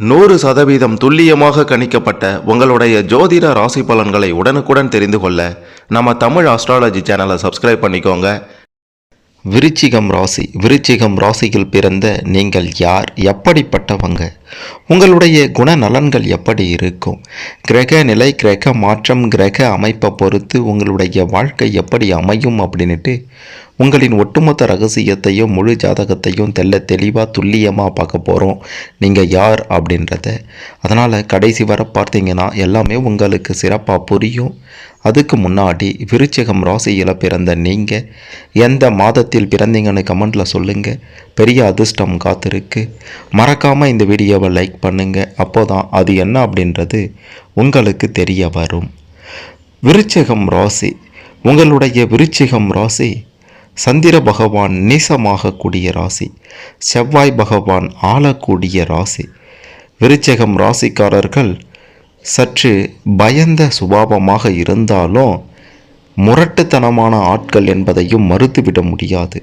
நூறு சதவீதம் துல்லியமாக கணிக்கப்பட்ட உங்களுடைய ஜோதிட ராசி பலன்களை உடனுக்குடன் தெரிந்து கொள்ள நம்ம தமிழ் ஆஸ்ட்ராலஜி சேனலை சப்ஸ்கிரைப் பண்ணிக்கோங்க. விருச்சிகம் ராசி விருச்சிகம் ராசியில் பிறந்த நீங்கள் யார்? எப்படிப்பட்டவங்க? உங்களுடைய குணநலன்கள் எப்படி இருக்கும்? கிரக நிலை கிரக மாற்றம் கிரக அமைப்பை பொறுத்து உங்களுடைய வாழ்க்கை எப்படி அமையும் அப்படின்ட்டு உங்களின் ஒட்டுமொத்த ரகசியத்தையும் முழு ஜாதகத்தையும் தெல்ல தெளிவாக துல்லியமாக பார்க்க போகிறோம் நீங்கள் யார் அப்படின்றத. அதனால் கடைசி வர பார்த்தீங்கன்னா எல்லாமே உங்களுக்கு சிறப்பாக புரியும். அதுக்கு முன்னாடி விருச்சிகம் ராசியில் பிறந்த நீங்கள் எந்த மாதத்தில் பிறந்தீங்கன்னு கமெண்டில் சொல்லுங்கள் பெரிய அதிர்ஷ்டம் காத்திருக்கு. மறக்காமல் இந்த வீடியோவை லைக் பண்ணுங்கள் அப்போ தான் அது என்ன அப்படின்றது உங்களுக்கு தெரிய வரும். விருச்சிகம் ராசி. உங்களுடைய விருச்சிகம் ராசி சந்திர பகவான் நீசமாகக்கூடிய ராசி செவ்வாய் பகவான் ஆளக்கூடிய ராசி. விருச்சகம் ராசிக்காரர்கள் சற்று பயந்த சுபாவமாக இருந்தாலும் முரட்டுத்தனமான ஆட்கள் என்பதையும் மறுத்துவிட முடியாது.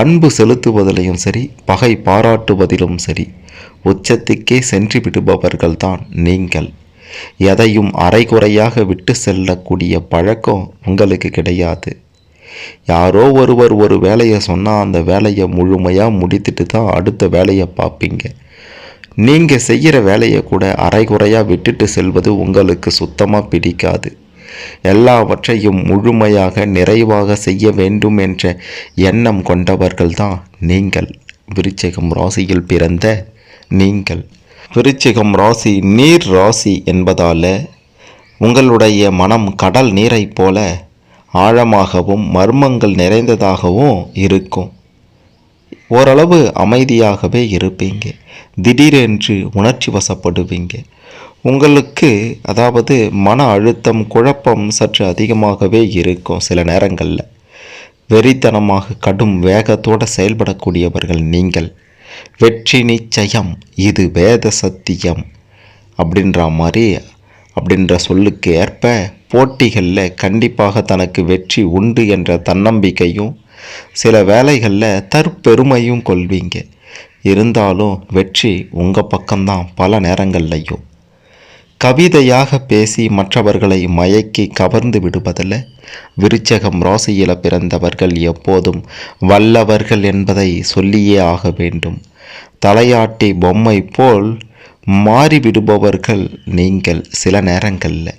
அன்பு செலுத்துவதிலையும் சரி பகை பாராட்டுவதிலும் சரி உச்சத்துக்கே சென்று விடுபவர்கள்தான் நீங்கள். எதையும் அரைகுறையாக விட்டு செல்லக்கூடிய பழக்கம் உங்களுக்கு கிடையாது. யாரோ ஒருவர் ஒரு வேலையை சொன்னால் அந்த வேலையை முழுமையாக முடித்துட்டு தான் அடுத்த வேலையை பார்ப்பீங்க. நீங்கள் செய்கிற வேலையை கூட அரைகுறையாக விட்டுட்டு செல்வது உங்களுக்கு சுத்தமாக பிடிக்காது. எல்லாவற்றையும் முழுமையாக நிறைவாக செய்ய வேண்டும் என்ற எண்ணம் கொண்டவர்கள் தான் நீங்கள். விருச்சகம் ராசியில் பிறந்த நீங்கள். விருச்சிகம் ராசி நீர் ராசி என்பதால் உங்களுடைய மனம் கடல் நீரைப் போல ஆழமாகவும் மர்மங்கள் நிறைந்ததாகவும் இருக்கும். ஓரளவு அமைதியாகவே இருப்பீங்க. திடீரென்று உணர்ச்சி வசப்படுவீங்க. உங்களுக்கு அதாவது மன அழுத்தம் குழப்பம் சற்று அதிகமாகவே இருக்கும் சில நேரங்களில். வெறித்தனமாக கடும் வேகத்தோடு செயல்படக்கூடியவர்கள் நீங்கள். வெற்றி நிச்சயம் இது வேத சத்தியம். அப்படின்ற மாதிரி அப்படின்ற சொல்லுக்கு ஏற்ப போட்டிகளில் கண்டிப்பாக தனக்கு வெற்றி உண்டு என்ற தன்னம்பிக்கையும் சில வேலைகளில் தற்பெருமையும் கொள்வீங்க. இருந்தாலும் வெற்றி உங்கள் பக்கம்தான் பல நேரங்கள்லையும். கவிதையாக பேசி மற்றவர்களை மயக்கி கவர்ந்து விடுவதில் விருச்சகம் ராசியில் பிறந்தவர்கள் எப்போதும் வல்லவர்கள் என்பதை சொல்லியே ஆக வேண்டும். தலையாட்டி பொம்மை போல் மாறிவிடுபவர்கள் நீங்கள் சில நேரங்களில்.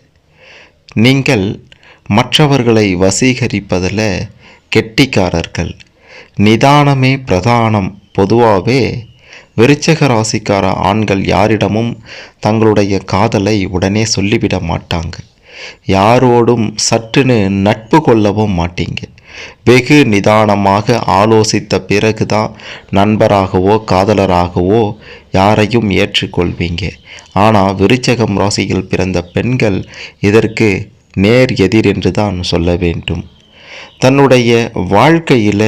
நீங்கள் மற்றவர்களை வசீகரிப்பதில் கெட்டிக்காரர்கள். நிதானமே பிரதானம். பொதுவாகவே விருச்சக ராசிக்கார ஆண்கள் யாரிடமும் தங்களுடைய காதலை உடனே சொல்லிவிட மாட்டாங்க. யாரோடும் சற்றுன்னு நட்பு கொள்ளவும் மாட்டீங்க. வெகு நிதானமாக ஆலோசித்த பிறகுதான் நண்பராகவோ காதலராகவோ யாரையும் ஏற்றுக்கொள்வீங்க. ஆனால் விருச்சகம் ராசியில் பிறந்த பெண்கள் இதற்கு நேர் எதிர் என்று தான் சொல்ல வேண்டும். தன்னுடைய வாழ்க்கையில்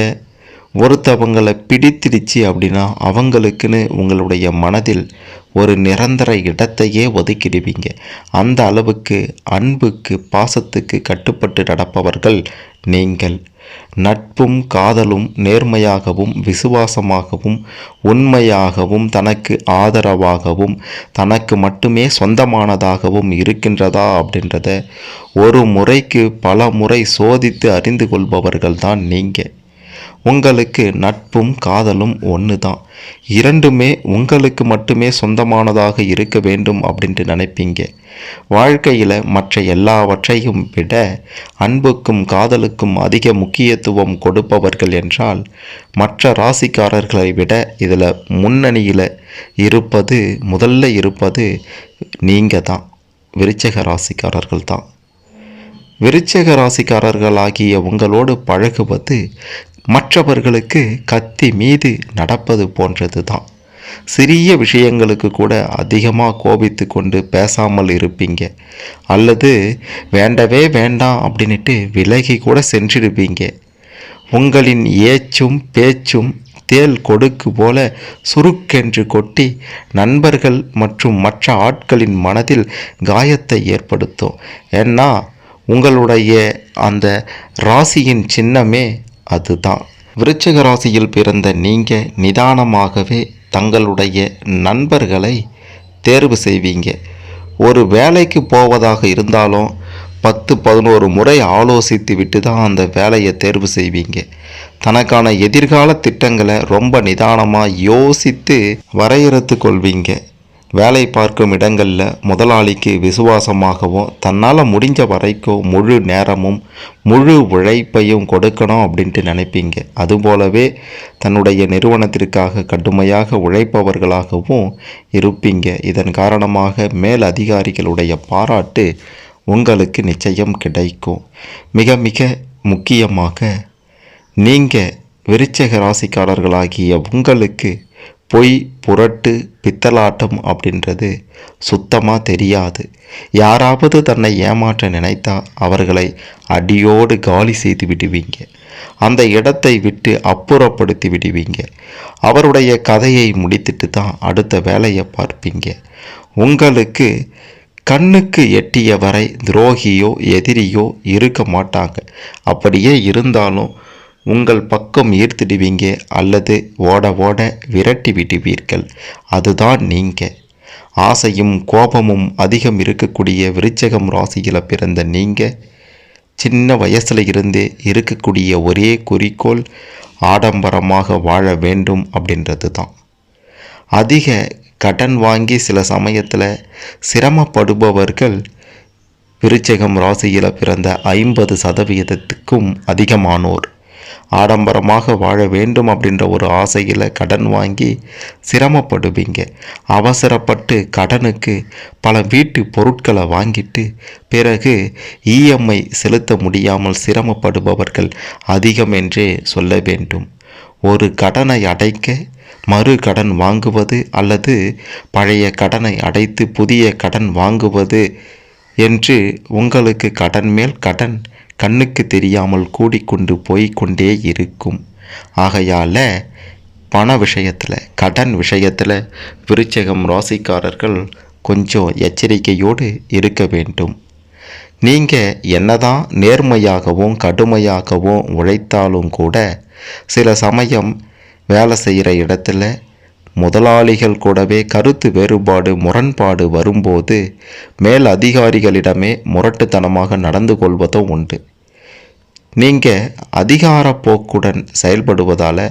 ஒருத்தவங்களை பிடித்திடுச்சு அப்படின்னா அவங்களுக்குன்னு உங்களுடைய மனதில் ஒரு நிரந்தர இடத்தையே ஒதுக்கிடுவீங்க. அந்த அளவுக்கு அன்புக்கு பாசத்துக்கு கட்டுப்பட்டு நடப்பவர்கள் நீங்கள். நட்பும் காதலும் நேர்மையாகவும் விசுவாசமாகவும் உண்மையாகவும் தனக்கு ஆதரவாகவும் தனக்கு மட்டுமே சொந்தமானதாகவும் இருக்கின்றதா அப்படின்றத ஒரு முறைக்கு பல முறை சோதித்து அறிந்து கொள்பவர்கள் தான் நீங்கள் உங்களுக்கு நட்பும் காதலும் ஒன்று தான் இரண்டுமே உங்களுக்கு மட்டுமே சொந்தமானதாக இருக்க வேண்டும் அப்படின்ட்டு நினைப்பீங்க. வாழ்க்கையில் மற்ற எல்லாவற்றையும் விட அன்புக்கும் காதலுக்கும் அதிக முக்கியத்துவம் கொடுப்பவர்கள் என்றால் மற்ற ராசிக்காரர்களை விட இதில் முன்னணியில் இருப்பது முதல்ல இருப்பது நீங்கள் தான் விருச்சக ராசிக்காரர்கள் தான் விருச்சக ராசிக்காரர்களாகிய உங்களோடு பழகுவது மற்றவர்களுக்கு கத்தி மீது நடப்பது போன்றது தான் சிறிய விஷயங்களுக்கு கூட அதிகமாக கோபித்து கொண்டு பேசாமல் இருப்பீங்க. அல்லது வேண்டவே வேண்டாம் அப்படின்ட்டு விலகி கூட சென்றிருப்பீங்க. உங்களின் ஏச்சும் பேச்சும் தேல் கொடுக்கு போல சுருக்கென்று கொட்டி நண்பர்கள் மற்றும் மற்ற ஆட்களின் மனதில் காயத்தை ஏற்படுத்தும். ஏன்னா உங்களுடைய அந்த ராசியின் சின்னமே அதுதான். விருச்சிக ராசியில் பிறந்த நீங்கள் நிதானமாகவே தங்களுடைய நண்பர்களை தேர்வு செய்வீங்க. ஒரு வேலைக்கு போவதாக இருந்தாலும் பத்து பதினோரு முறை ஆலோசித்து விட்டு தான் அந்த வேலையை தேர்வு செய்வீங்க. தனக்கான எதிர்கால திட்டங்களை ரொம்ப நிதானமாக யோசித்து வரையறுத்து கொள்வீங்க. வேலை பார்க்கும் இடங்களில் முதலாளிக்கு விசுவாசமாகவும் தன்னால் முடிஞ்ச வரைக்கும் முழு நேரமும் முழு உழைப்பையும் கொடுக்கணும் அப்படின்ட்டு நினைப்பீங்க. அதுபோலவே தன்னுடைய நிறுவனத்திற்காக கடுமையாக உழைப்பவர்களாகவும் இருப்பீங்க. இதன் காரணமாக மேல் அதிகாரிகளுடைய பாராட்டு உங்களுக்கு நிச்சயம் கிடைக்கும். மிக மிக முக்கியமாக நீங்கள் விருச்சக ராசிக்காரர்களாகிய உங்களுக்கு பொய் புரட்டு பித்தலாட்டம் அப்படின்றது சுத்தமாக தெரியாது. யாராவது தன்னை ஏமாற்ற நினைத்தா அவர்களை அடியோடு காலி செய்து விடுவீங்க. அந்த இடத்தை விட்டு அப்புறப்படுத்தி விடுவீங்க. அவருடைய கதையை முடித்துட்டு தான் அடுத்த வேலையை பார்ப்பீங்க. உங்களுக்கு கண்ணுக்கு எட்டிய வரை துரோகியோ எதிரியோ இருக்க மாட்டாங்க. அப்படியே இருந்தாலும் உங்கள் பக்கம் ஈர்த்திடுவீங்க அல்லது ஓட ஓட விரட்டி விடுவீர்கள். அதுதான் நீங்கள் ஆசையும் கோபமும் அதிகம் இருக்கக்கூடிய விருச்சகம் ராசியில் பிறந்த நீங்கள் சின்ன வயசில் இருந்தே இருக்கக்கூடிய ஒரே குறிக்கோள் ஆடம்பரமாக வாழ வேண்டும் அப்படின்றது தான் அதிக கடன் வாங்கி சில சமயத்தில் சிரமப்படுபவர்கள் விருச்சகம் ராசியில் பிறந்த ஐம்பது சதவிகிதத்துக்கும் அதிகமானோர். ஆடம்பரமாக வாழ வேண்டும் அப்படின்ற ஒரு ஆசையில் கடன் வாங்கி சிரமப்படுவீங்க. அவசரப்பட்டு கடனுக்கு பல வீட்டு பொருட்களை வாங்கிட்டு பிறகு இஎம்ஐ செலுத்த முடியாமல் சிரமப்படுபவர்கள் அதிகம் என்றே சொல்ல வேண்டும். ஒரு கடனை அடைக்க மறு கடன் வாங்குவது அல்லது பழைய கடனை அடைத்து புதிய கடன் வாங்குவது என்று உங்களுக்கு கடன் மேல் கடன் கண்ணுக்கு தெரியாமல் கூடிக்கொண்டு போய்கொண்டே இருக்கும். ஆகையால் பண விஷயத்தில் கடன் விஷயத்தில் விருச்சகம் ராசிக்காரர்கள் கொஞ்சம் எச்சரிக்கையோடு இருக்க வேண்டும். நீங்கள் என்னதான் நேர்மையாகவும் கடுமையாகவும் உழைத்தாலும் கூட சில சமயம் வேலை செய்கிற இடத்துல முதலாளிகள் கூடவே கருத்து வேறுபாடு முரண்பாடு வரும்போது மேல் அதிகாரிகளிடமே முரட்டுத்தனமாக நடந்து கொள்வதும் உண்டு. நீங்கள் அதிகார போக்குடன் செயல்படுவதால்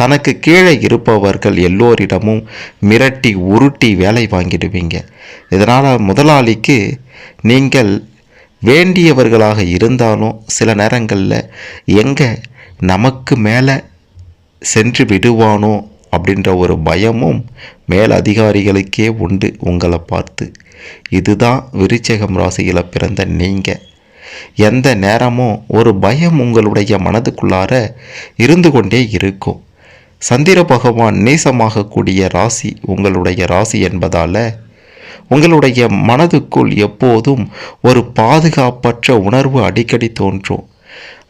தனக்கு கீழே இருப்பவர்கள் எல்லோரிடமும் மிரட்டி உருட்டி வேலை வாங்கிடுவீங்க. இதனால் முதலாளிக்கு நீங்கள் வேண்டியவர்களாக இருந்தாலும் சில நேரங்களில் எங்கே நமக்கு மேலே சென்று விடுவானோ அப்படின்ற ஒரு பயமும் மேல் அதிகாரிகளுக்கே உண்டு உங்களை பார்த்து. இதுதான் விருச்சகம் ராசியில் பிறந்த நீங்கள் எந்த நேரமும் ஒரு பயம் உங்களுடைய மனதுக்குள்ளார இருந்து கொண்டே இருக்கும். சந்திர பகவான் நேசமாகக்கூடிய ராசி உங்களுடைய ராசி என்பதால் உங்களுடைய மனதுக்குள் எப்போதும் ஒரு பாதுகாப்பற்ற உணர்வு அடிக்கடி தோன்றும்.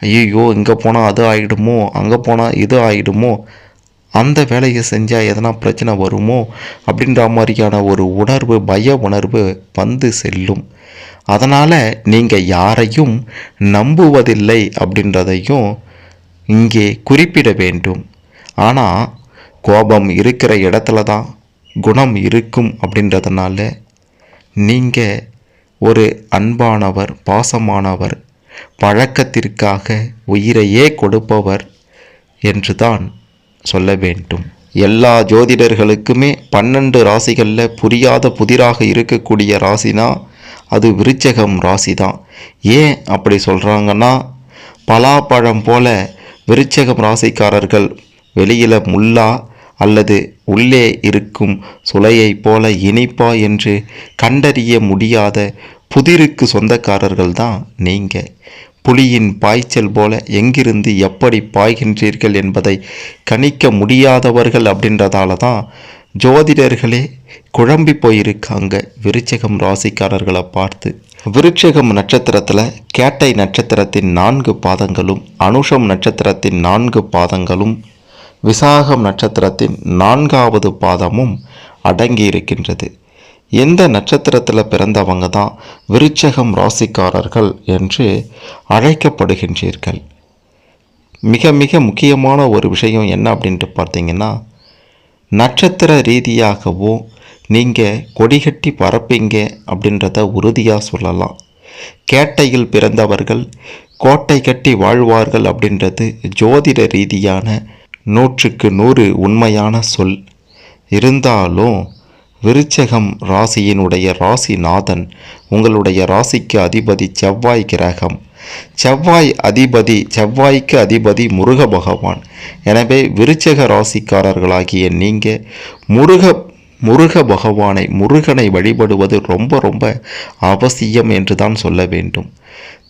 ஐயோ இங்கே போனால் அது ஆகிடுமோ அங்கே போனால் இது ஆகிடுமோ அந்த வேலையை செஞ்சால் எதனா பிரச்சனை வருமோ அப்படின்ற மாதிரியான ஒரு உணர்வு பய உணர்வு வந்து செல்லும். அதனால் நீங்கள் யாரையும் நம்புவதில்லை அப்படின்றதையும் இங்கே குறிப்பிட வேண்டும். ஆனால் கோபம் இருக்கிற இடத்துல தான் குணம் இருக்கும் அப்படின்றதுனால நீங்கள் ஒரு அன்பானவர் பாசமானவர் பழக்கத்திற்காக உயிரையே கொடுப்பவர் என்றுதான் சொல்ல வேண்டும். எல்லா ஜோதிடர்களுக்குமே பன்னெண்டு ராசிகளில் புரியாத புதிராக இருக்கக்கூடிய ராசினா அது விருச்சகம் ராசி தான் ஏன் அப்படி சொல்கிறாங்கன்னா பலாப்பழம் போல விருச்சகம் ராசிக்காரர்கள் வெளியில் முல்லா அல்லது உள்ளே இருக்கும் சுளையைப் போல இனிப்பா என்று கண்டறிய முடியாத புதிருக்கு சொந்தக்காரர்கள் தான் நீங்கள் புலியின் பாய்ச்சல் போல எங்கிருந்து எப்படி பாய்கின்றீர்கள் என்பதை கணிக்க முடியாதவர்கள் அப்படின்றதால தான் ஜோதிடர்களே குழம்பி போயிருக்காங்க. விருச்சகம் ராசிக்காரர்களை பார்த்து. விருட்சகம் நட்சத்திரத்தில் கேட்டை நட்சத்திரத்தின் நான்கு பாதங்களும் அனுஷம் நட்சத்திரத்தின் நான்கு பாதங்களும் விசாகம் நட்சத்திரத்தின் நான்காவது பாதமும் அடங்கி இருக்கின்றது எந்த நட்சத்திரத்தில் பிறந்தவங்க தான் விருச்சகம் ராசிக்காரர்கள் என்று அழைக்கப்படுகின்றீர்கள். மிக மிக முக்கியமான ஒரு விஷயம் என்ன அப்படின்ட்டு பார்த்தீங்கன்னா நட்சத்திர ரீதியாகவோ நீங்கள் கொடிகட்டி பறப்பீங்க அப்படின்றத உறுதியாக சொல்லலாம். கேட்டையில் பிறந்தவர்கள் கோட்டை கட்டி வாழ்வார்கள் அப்படின்றது ஜோதிட ரீதியான நூற்றுக்கு நூறு உண்மையான சொல். இருந்தாலும் விருச்சகம் ராசியினுடைய ராசிநாதன் உங்களுடைய ராசிக்கு அதிபதி செவ்வாய் கிரகம். செவ்வாய் அதிபதி செவ்வாய்க்கு அதிபதி முருக பகவான். எனவே விருச்சக ராசிக்காரர்களாகிய நீங்கள் முருக முருக பகவானை முருகனை வழிபடுவது ரொம்ப ரொம்ப அவசியம் என்று தான் சொல்ல வேண்டும்.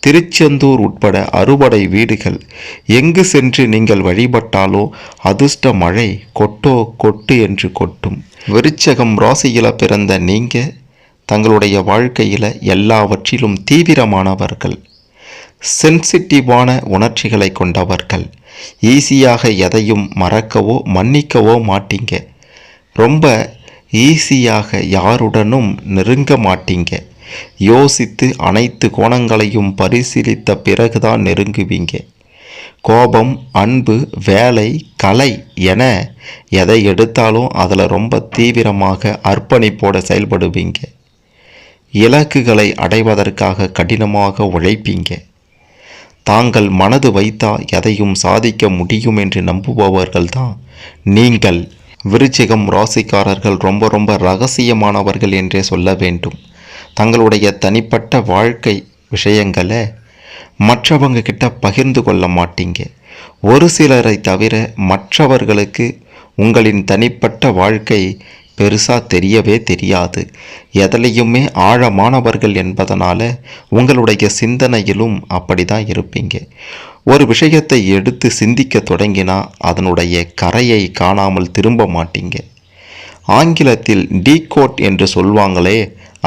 திருச்செந்தூர் உட்பட அறுபடை வீடுகள். எங்கு சென்று நீங்கள் வழிபட்டாலோ அதிர்ஷ்ட மழை கொட்டோ கொட்டு என்று கொட்டும். விருச்சகம் ராசியில் பிறந்த நீங்கள் தங்களுடைய வாழ்க்கையில் எல்லாவற்றிலும் தீவிரமானவர்கள். சென்சிட்டிவான உணர்ச்சிகளை கொண்டவர்கள். ஈஸியாக எதையும் மறக்கவோ மன்னிக்கவோ மாட்டீங்க. ரொம்ப ஈஸியாக யாருடனும் நெருங்க மாட்டீங்க. யோசித்து அனைத்து கோணங்களையும் பரிசீலித்த பிறகுதான் நெருங்குவீங்க. கோபம் அன்பு வேலை கலை என எதை எடுத்தாலும் அதில் ரொம்ப தீவிரமாக அர்ப்பணிப்போட செயல்படுவீங்க. இலக்குகளை அடைவதற்காக கடினமாக உழைப்பீங்க. தாங்கள் மனது வைத்தால் எதையும் சாதிக்க முடியும் என்று நம்புபவர்கள்தான் நீங்கள். விருச்சிகம் ராசிக்காரர்கள் ரொம்ப ரொம்ப ரகசியமானவர்கள் என்றே சொல்ல வேண்டும். தங்களுடைய தனிப்பட்ட வாழ்க்கை விஷயங்களை மற்றவங்க கிட்ட பகிர்ந்து கொள்ள மாட்டீங்க. ஒரு சிலரை தவிர மற்றவர்களுக்கு உங்களின் தனிப்பட்ட வாழ்க்கை பெருசாக தெரியவே தெரியாது. எதுலேயுமே ஆழமானவர்கள் என்பதனால் உங்களுடைய சிந்தனையிலும் அப்படி தான் இருப்பீங்க. ஒரு விஷயத்தை எடுத்து சிந்திக்க தொடங்கினா அதனுடைய கரையை காணாமல் திரும்ப மாட்டீங்க. ஆங்கிலத்தில் டீகோட் என்று சொல்வாங்களே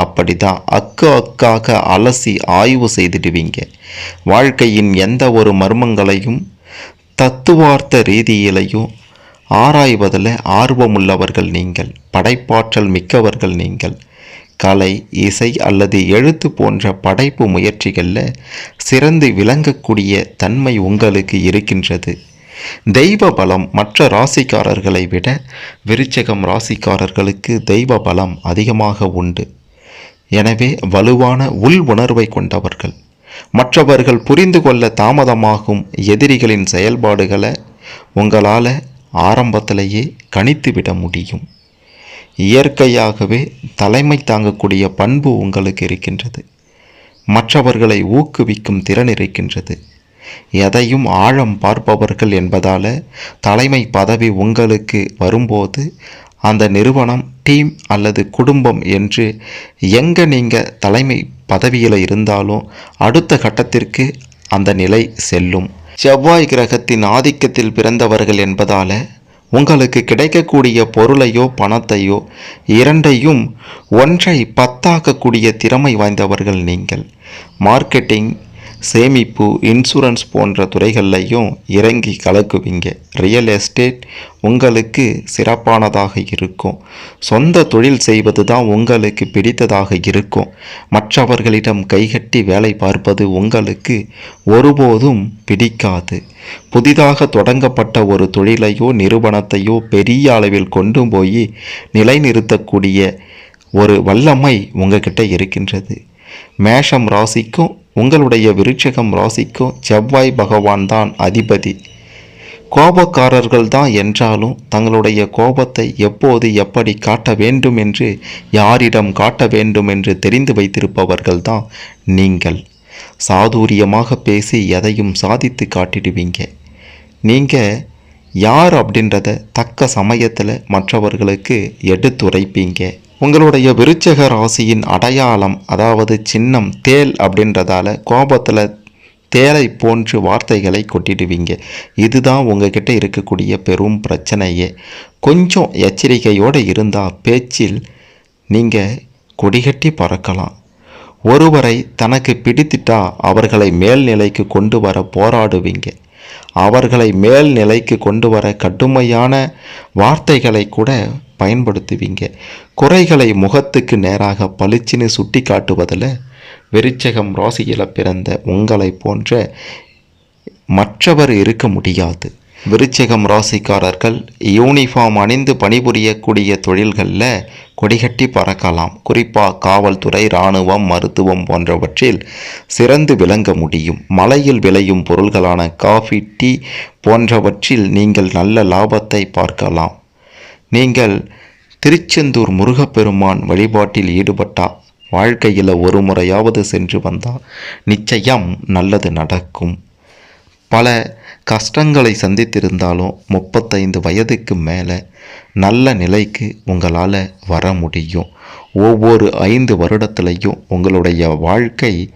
அப்படிதான். அக்கு அக்காக அலசி ஆய்வு செய்திடுவீங்க. வாழ்க்கையின் எந்த ஒரு மர்மங்களையும் தத்துவார்த்த ரீதியிலையும் ஆராய்வதில் ஆர்வமுள்ளவர்கள் நீங்கள் படைப்பாற்றல் மிக்கவர்கள் நீங்கள். கலை இசை அல்லது எழுத்து போன்ற படைப்பு முயற்சிகளில் சிறந்து விளங்கக்கூடிய தன்மை உங்களுக்கு இருக்கின்றது. தெய்வ பலம் மற்ற ராசிக்காரர்களை விட விருச்சகம் ராசிக்காரர்களுக்கு தெய்வ பலம் அதிகமாக உண்டு. எனவே வலுவான உள் உணர்வை கொண்டவர்கள். மற்றவர்கள் புரிந்து கொள்ள தாமதமாகும் எதிரிகளின் செயல்பாடுகளை உங்களால் ஆரம்பத்திலேயே கணித்துவிட முடியும். இயற்கையாகவே தலைமை தாங்கக்கூடிய பண்பு உங்களுக்கு இருக்கின்றது. மற்றவர்களை ஊக்குவிக்கும் திறன் இருக்கின்றது. எதையும் ஆழம் பார்ப்பவர்கள் என்பதால் தலைமை பதவி உங்களுக்கு வரும்போது அந்த நிறுவனம் டீம் அல்லது குடும்பம் என்று எங்கே நீங்கள் தலைமை பதவியில் இருந்தாலும் அடுத்த கட்டத்திற்கு அந்த நிலை செல்லும். செவ்வாய் கிரகத்தின் ஆதிக்கத்தில் பிறந்தவர்கள் என்பதால் உங்களுக்கு கிடைக்கக்கூடிய பொருளையோ பணத்தையோ இரண்டையும் ஒன்றை பத்தாக்கக்கூடிய திறமை வாய்ந்தவர்கள் நீங்கள். மார்க்கெட்டிங் சேமிப்பு இன்சூரன்ஸ் போன்ற துறைகள்லையும் இறங்கி கலக்குவீங்க. ரியல் எஸ்டேட் உங்களுக்கு சிறப்பானதாக இருக்கும். சொந்த தொழில் செய்வது தான் உங்களுக்கு பிடித்ததாக இருக்கும். மற்றவர்களிடம் கைகட்டி வேலை பார்ப்பது உங்களுக்கு ஒருபோதும் பிடிக்காது. புதிதாக தொடங்கப்பட்ட ஒரு தொழிலையோ நிறுவனத்தையோ பெரிய அளவில் கொண்டு போய் நிலைநிறுத்தக்கூடிய ஒரு வல்லமை உங்ககிட்ட இருக்கின்றது. மேஷம் ராசிக்கும் உங்களுடைய விருட்சகம் ராசிக்கும் செவ்வாய் பகவான் தான் அதிபதி. கோபக்காரர்கள் தான் என்றாலும் தங்களுடைய கோபத்தை எப்போது எப்படி காட்ட வேண்டும் என்று யாரிடம் காட்ட வேண்டும் என்று தெரிந்து வைத்திருப்பவர்கள் தான் நீங்கள். சாதுரியமாக பேசி எதையும் சாதித்து காட்டிடுவீங்க. நீங்கள் யார் அப்படின்றத தக்க சமயத்தில் மற்றவர்களுக்கு எடுத்துரைப்பீங்க. உங்களுடைய விருச்சக ராசியின் அடையாளம் அதாவது சின்னம் தேல் அப்படின்றதால கோபத்தில் தேலை போன்று வார்த்தைகளை கொட்டிடுவீங்க. இதுதான் உங்ககிட்ட இருக்கக்கூடிய பெரும் பிரச்சனையே. கொஞ்சம் எச்சரிக்கையோடு இருந்தால் பேச்சில் நீங்கள் கொடிகட்டி பறக்கலாம். ஒருவரை தனக்கு பிடித்திட்டா அவர்களை மேல்நிலைக்கு கொண்டு வர போராடுவீங்க. அவர்களை மேல்நிலைக்கு கொண்டு வர கடுமையான வார்த்தைகளை கூட பயன்படுத்துவீங்க. குறைகளை முகத்துக்கு நேராக பளிச்சுன்னு சுட்டி காட்டுவதில் வெறிச்சகம் ராசியில் பிறந்த உங்களை போன்ற மற்றவர் இருக்க முடியாது. விருச்சிகம் ராசிக்காரர்கள் யூனிஃபார்ம் அணிந்து பணிபுரியக்கூடிய தொழில்களில் கொடிகட்டி பறக்கலாம். குறிப்பாக காவல்துறை இராணுவம் மருத்துவம் போன்றவற்றில் சிறந்து விளங்க முடியும். மலையில் விளையும் பொருள்களான காஃபி டீ போன்றவற்றில் நீங்கள் நல்ல லாபத்தை பார்க்கலாம். நீங்கள் திருச்செந்தூர் முருகப்பெருமான் வழிபாட்டில் ஈடுபட்டால் வாழ்க்கையில் ஒரு முறையாவது சென்று வந்தால் நிச்சயம் நல்லது நடக்கும். பல கஷ்டங்களை சந்தித்திருந்தாலும் முப்பத்தைந்து வயதுக்கு மேலே நல்ல நிலைக்கு உங்களால் வர முடியும். ஒவ்வொரு ஐந்து வருடத்துலையும் உங்களுடைய வாழ்க்கை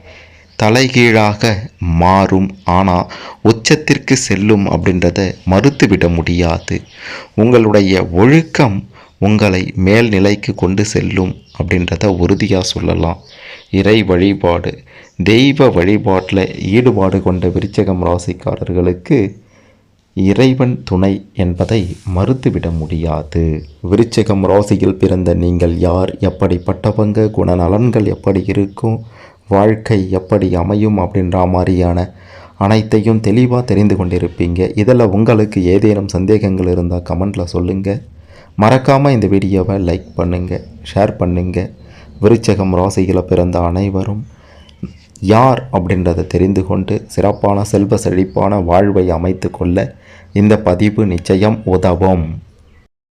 தலைகீழாக மாறும். ஆனால் உச்சத்திற்கு செல்லும் அப்படின்றத மறுத்துவிட முடியாது. உங்களுடைய ஒழுக்கம் உங்களை மேல்நிலைக்கு கொண்டு செல்லும் அப்படின்றத உறுதியாக சொல்லலாம். இறை வழிபாடு தெய்வ வழிபாட்டில் ஈடுபாடு கொண்ட விருச்சகம் ராசிக்காரர்களுக்கு இறைவன் துணை என்பதை மறுத்துவிட முடியாது. விருச்சகம் ராசியில் பிறந்த நீங்கள் யார்? எப்படிப்பட்டவங்க? குணநலன்கள் எப்படி இருக்கும்? வாழ்க்கை எப்படி அமையும் அப்படின்ற மாதிரியான அனைத்தையும் தெளிவாக தெரிந்து கொண்டிருப்பீங்க. இதில் உங்களுக்கு ஏதேனும் சந்தேகங்கள் இருந்தால் கமெண்டில் சொல்லுங்கள் மறக்காமல் இந்த வீடியோவை லைக் பண்ணுங்கள் ஷேர் பண்ணுங்கள் விருச்சகம் ராசியில் பிறந்த அனைவரும் யார் அப்படின்றத தெரிந்து கொண்டு சிறப்பான செல்வ செழிப்பான வாழ்வை அமைத்து கொள்ள இந்த பதிவு நிச்சயம் உதவும்.